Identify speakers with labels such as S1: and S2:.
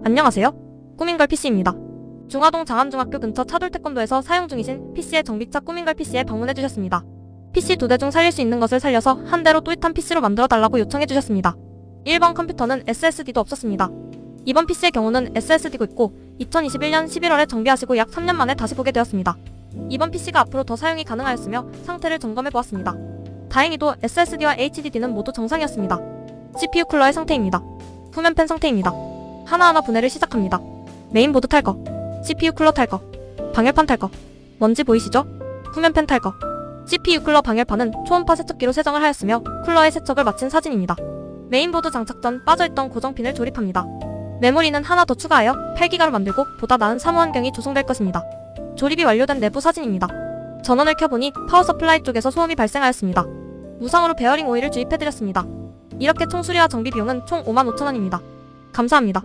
S1: 안녕하세요. 꾸민걸 PC입니다. 중화동 장안중학교 근처 차돌 태권도에서 사용 중이신 PC의 정비차 꾸민걸 PC에 방문해 주셨습니다. PC 두 대 중 살릴 수 있는 것을 살려서 한 대로 또렷한 PC로 만들어 달라고 요청해 주셨습니다. 1번 컴퓨터는 SSD도 없었습니다. 이번 PC의 경우는 SSD고 있고 2021년 11월에 정비하시고 약 3년 만에 다시 보게 되었습니다. 이번 PC가 앞으로 더 사용이 가능하였으며 상태를 점검해 보았습니다. 다행히도 SSD와 HDD는 모두 정상이었습니다. CPU 쿨러의 상태입니다. 후면팬 상태입니다. 하나하나 분해를 시작합니다. 메인보드 탈 거, CPU 쿨러 탈 거, 방열판 탈 거. 뭔지 보이시죠? 후면팬 탈 거. CPU 쿨러 방열판은 초음파 세척기로 세정을 하였으며 쿨러의 세척을 마친 사진입니다. 메인보드 장착 전 빠져있던 고정핀을 조립합니다. 메모리는 하나 더 추가하여 8기가로 만들고 보다 나은 사무 환경이 조성될 것입니다. 조립이 완료된 내부 사진입니다. 전원을 켜보니 파워 서플라이 쪽에서 소음이 발생하였습니다. 무상으로 베어링 오일을 주입해드렸습니다. 이렇게 총 수리와 정비 비용은 총 55,000원입니다. 감사합니다.